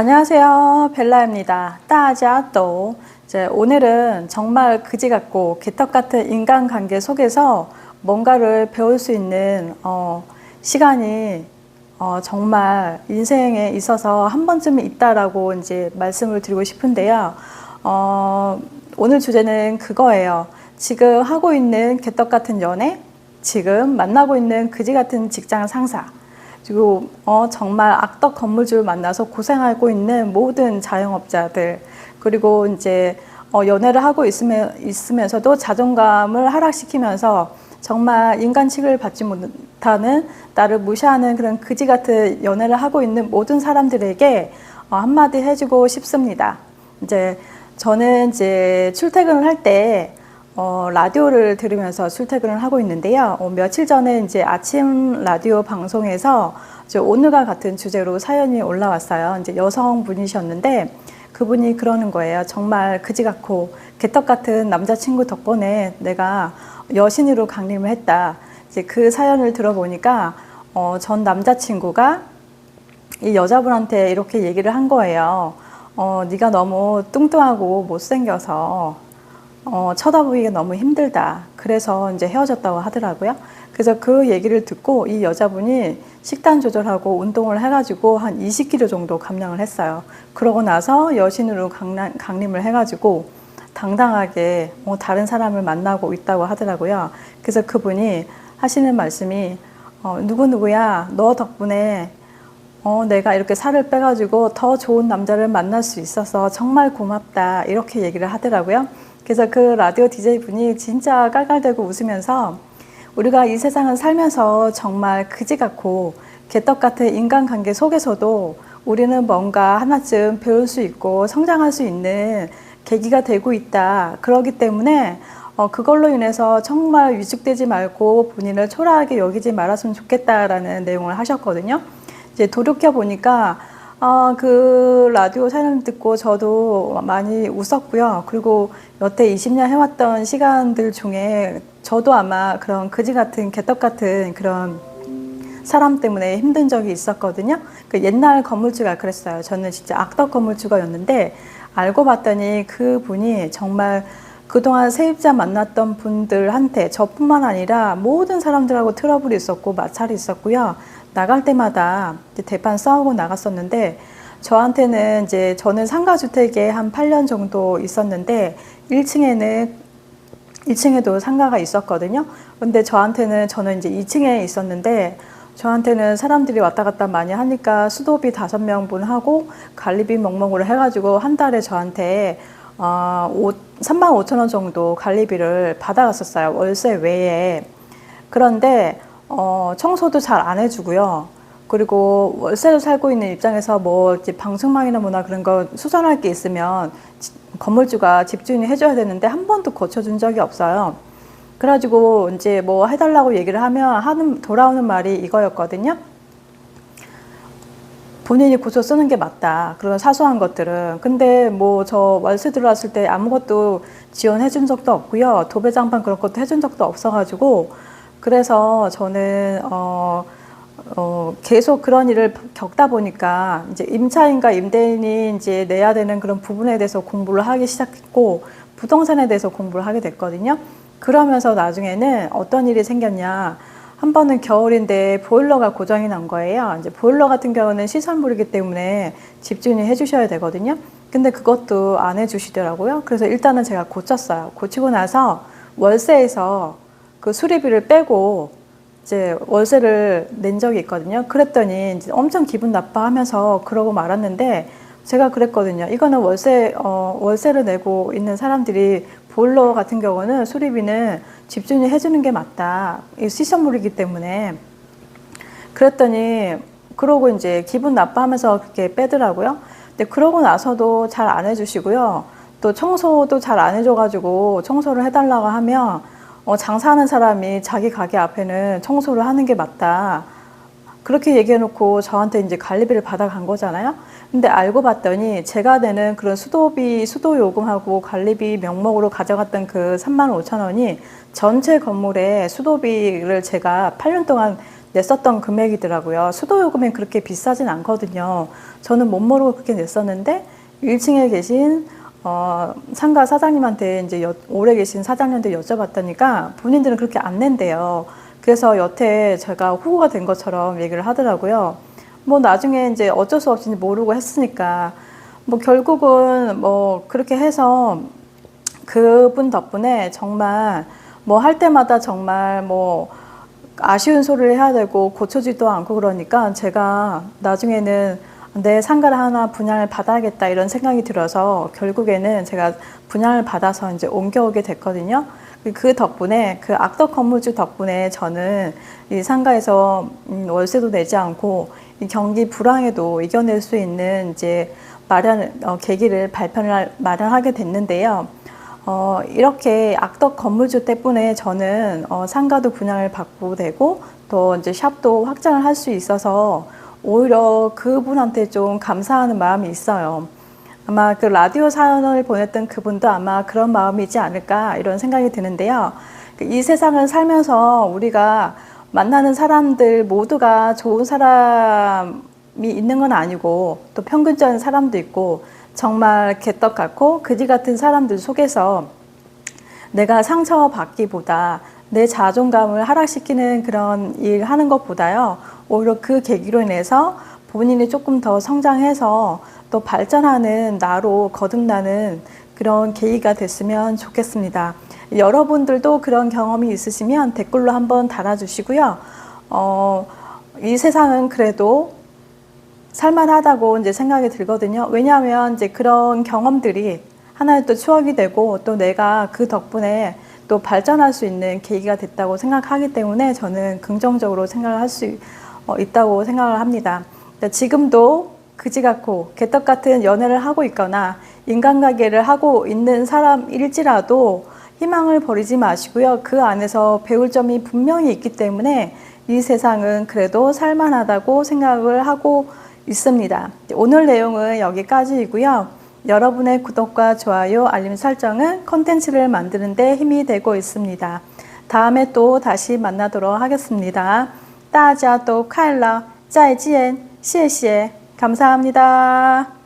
안녕하세요. 벨라입니다. 따자또 이제 오늘은 정말 그지 같고 개떡 같은 인간관계 속에서 뭔가를 배울 수 있는 어, 시간이 어, 정말 인생에 있어서 한 번쯤은 있다라고 이제 말씀을 드리고 싶은데요. 어, 오늘 주제는 그거예요. 지금 하고 있는 개떡 같은 연애, 지금 만나고 있는 그지 같은 직장 상사, 그리고 어, 정말 악덕 건물주를 만나서 고생하고 있는 모든 자영업자들 그리고 이제 어, 연애를 하고 있으면, 있으면서도 자존감을 하락시키면서 정말 인간 취급을 받지 못하는 나를 무시하는 그런 그지 같은 연애를 하고 있는 모든 사람들에게 어, 한마디 해주고 싶습니다. 이제 저는 이제 출퇴근을 할 때 어, 라디오를 들으면서 출퇴근을 하고 있는데요. 어, 며칠 전에 이제 아침 라디오 방송에서 오늘과 같은 주제로 사연이 올라왔어요. 이제 여성분이셨는데 그분이 그러는 거예요. 정말 그지 같고 개떡 같은 남자친구 덕분에 내가 여신으로 강림을 했다. 이제 그 사연을 들어보니까 어, 전 남자친구가 이 여자분한테 이렇게 얘기를 한 거예요. 어, 네가 너무 뚱뚱하고 못생겨서 어, 쳐다보기가 너무 힘들다. 그래서 이제 헤어졌다고 하더라고요. 그래서 그 얘기를 듣고 이 여자분이 식단 조절하고 운동을 해가지고 한 20kg 정도 감량을 했어요. 그러고 나서 여신으로 강남, 강림을 해가지고 당당하게 뭐 다른 사람을 만나고 있다고 하더라고요. 그래서 그분이 하시는 말씀이 어, 누구누구야, 너 덕분에 어, 내가 이렇게 살을 빼가지고 더 좋은 남자를 만날 수 있어서 정말 고맙다. 이렇게 얘기를 하더라고요. 그래서 그 라디오 DJ 분이 진짜 깔깔대고 웃으면서 우리가 이 세상을 살면서 정말 그지 같고 개떡 같은 인간관계 속에서도 우리는 뭔가 하나쯤 배울 수 있고 성장할 수 있는 계기가 되고 있다. 그러기 때문에 어, 그걸로 인해서 정말 위축되지 말고 본인을 초라하게 여기지 말았으면 좋겠다라는 내용을 하셨거든요. 이제 돌이켜 보니까 아, 그 라디오 사연 듣고 저도 많이 웃었고요. 그리고 여태 20년 해왔던 시간들 중에 저도 아마 그런 그지 같은 개떡 같은 그런 사람 때문에 힘든 적이 있었거든요. 그 옛날 건물주가 그랬어요. 저는 진짜 악덕 건물주가였는데 알고 봤더니 그 분이 정말 그동안 세입자 만났던 분들한테 저뿐만 아니라 모든 사람들하고 트러블이 있었고 마찰이 있었고요. 나갈 때마다 대판 싸우고 나갔었는데 저한테는 이제 저는 상가주택에 한 8년 정도 있었는데 1층에는 1층에도 상가가 있었거든요. 근데 저한테는 저는 이제 2층에 있었는데 저한테는 사람들이 왔다 갔다 많이 하니까 수도비 다섯 명분 하고 관리비 멍멍으로 해가지고 한 달에 저한테 어, 5, 3만 5천 원 정도 관리비를 받아갔었어요. 월세 외에. 그런데 어, 청소도 잘 안 해주고요. 그리고 월세로 살고 있는 입장에서 뭐 방충망이나 뭐나 그런 거 수선할 게 있으면 건물주가 집주인이 해줘야 되는데 한 번도 고쳐준 적이 없어요. 그래가지고 이제 뭐 해달라고 얘기를 하면 하는 돌아오는 말이 이거였거든요. 본인이 고쳐 쓰는 게 맞다. 그런 사소한 것들은. 근데 뭐 저 월세 들어왔을 때 아무것도 지원해 준 적도 없고요. 도배장판 그런 것도 해준 적도 없어가지고 그래서 저는 어, 어, 계속 그런 일을 겪다 보니까 이제 임차인과 임대인이 이제 내야 되는 그런 부분에 대해서 공부를 하기 시작했고 부동산에 대해서 공부를 하게 됐거든요. 그러면서 나중에는 어떤 일이 생겼냐. 한 번은 겨울인데 보일러가 고장이 난 거예요. 이제 보일러 같은 경우는 시설물이기 때문에 집주인이 해주셔야 되거든요. 근데 그것도 안 해주시더라고요. 그래서 일단은 제가 고쳤어요. 고치고 나서 월세에서 그 수리비를 빼고 이제 월세를 낸 적이 있거든요. 그랬더니 엄청 기분 나빠하면서 그러고 말았는데 제가 그랬거든요. 이거는 월세 어, 월세를 내고 있는 사람들이 보일러 같은 경우는 수리비는 집주인이 해주는 게 맞다. 이 시설물이기 때문에 그랬더니 그러고 이제 기분 나빠하면서 그렇게 빼더라고요. 근데 그러고 나서도 잘 안 해주시고요. 또 청소도 잘 안 해줘가지고 청소를 해달라고 하면 어, 장사하는 사람이 자기 가게 앞에는 청소를 하는 게 맞다. 그렇게 얘기해놓고 저한테 이제 관리비를 받아간 거잖아요. 근데 알고 봤더니 제가 내는 그런 수도비, 수도 요금하고 관리비 명목으로 가져갔던 그 3만 5천 원이 전체 건물에 수도비를 제가 8년 동안 냈었던 금액이더라고요. 수도 요금이 그렇게 비싸진 않거든요. 저는 못 모르고 그렇게 냈었는데 1층에 계신 어, 상가 사장님한테 이제 여- 오래 계신 사장님한테 여쭤봤다니까 본인들은 그렇게 안 낸대요. 그래서 여태 제가 후보가 된 것처럼 얘기를 하더라고요. 뭐 나중에 이제 어쩔 수 없이 모르고 했으니까 뭐 결국은 뭐 그렇게 해서 그분 덕분에 정말 뭐 할 때마다 정말 뭐 아쉬운 소리를 해야 되고 고쳐지도 않고 그러니까 제가 나중에는 내 상가를 하나 분양을 받아야겠다 이런 생각이 들어서 결국에는 제가 분양을 받아서 이제 옮겨오게 됐거든요. 그 덕분에 그 악덕 건물주 덕분에 저는 이 상가에서 음, 월세도 내지 않고 이 경기 불황에도 이겨낼 수 있는 이제 마련 어, 계기를 발편을 마련하게 됐는데요. 어, 이렇게 악덕 건물주 때문에 저는 어, 상가도 분양을 받고 되고 또 이제 샵도 확장을 할 수 있어서 오히려 그분한테 좀 감사하는 마음이 있어요. 아마 그 라디오 사연을 보냈던 그분도 아마 그런 마음이지 않을까 이런 생각이 드는데요. 그이 세상을 살면서 우리가 만나는 사람들 모두가 좋은 사람이 있는 건 아니고 또 평균적인 사람도 있고 정말 개떡 같고 그지 같은 사람들 속에서 내가 상처받기보다 내 자존감을 하락시키는 그런 일 하는 것보다요. 오히려 그 계기로 인해서 본인이 조금 더 성장해서 또 발전하는 나로 거듭나는 그런 계기가 됐으면 좋겠습니다. 여러분들도 그런 경험이 있으시면 댓글로 한번 달아주시고요. 어, 이 세상은 그래도 살만하다고 이제 생각이 들거든요. 왜냐하면 이제 그런 경험들이 하나의 또 추억이 되고 또 내가 그 덕분에 또 발전할 수 있는 계기가 됐다고 생각하기 때문에 저는 긍정적으로 생각을 할 수 있다고 생각을 합니다. 근데 지금도 그지 같고 개떡 같은 연애를 하고 있거나 인간관계를 하고 있는 사람일지라도 희망을 버리지 마시고요. 그 안에서 배울 점이 분명히 있기 때문에 이 세상은 그래도 살만하다고 생각을 하고 있습니다. 오늘 내용은 여기까지이고요. 여러분의 구독과 좋아요, 알림 설정은 콘텐츠를 만드는 데 힘이 되고 있습니다. 다음에 또 다시 만나도록 하겠습니다. 따자도 칼라 짜이지엔 谢谢 감사합니다.